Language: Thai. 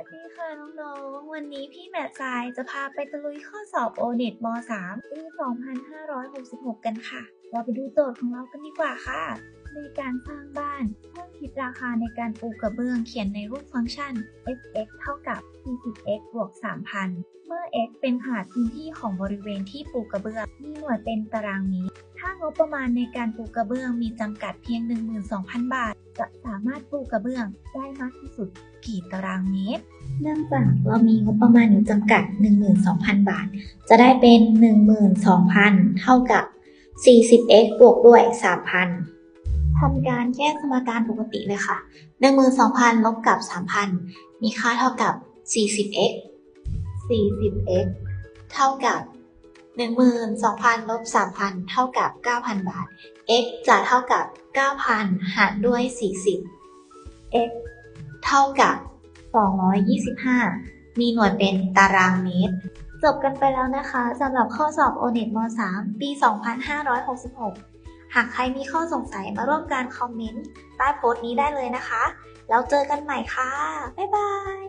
วัสดีค่ะน้องๆ วันนี้พี่แมททรายจะพาไปตะลุยข้อสอบ O-NET ม .3 ปี2566 กันค่ะ เราไปดูโจทย์ของเรากันดีกว่าค่ะ ในการสร้างบ้านเพิ่มคิดราคาในการปูกระเบื้องเขียนในรูปฟังก์ชัน fx เท่ากับ 40x บวก 3,000 เมื่อ x เป็นขนาดพื้นที่ของบริเวณที่ปูกระเบื้อง มีหน่วยเป็นตารางเมตร ถ้างบประมาณในการปูกระเบื้องมีจำกัดเพียง 12,000 บาท จะสามารถปูกระเบื้องได้มากที่สุดกี่ตารางเมตร เนื่องจากเรามีงบประมาณอยู่จำกัด 12,000 บาท จะได้เป็น 12,000 เท่ากับ 40x บวกด้วย 3,000ทำการแยกสมการปกติเลยค่ะ 12,000 ลบกับ 3,000 มีค่าเท่ากับ 40x 40x เท่ากับ 12,000ลบ3,000 เท่ากับ 9,000 บาท x จะเท่ากับ 9,000 หารด้วย 40 x เท่ากับ 225 มีหน่วยเป็นตารางเมตร จบกันไปแล้วนะคะสำหรับข้อสอบ O-NET ม .3 ปี 2566 หากใครมีข้อสงสัยมาร่วมการคอมเมนต์ใต้โพสต์นี้ได้เลยนะคะ แล้วเจอกันใหม่ค่ะ บ๊ายบาย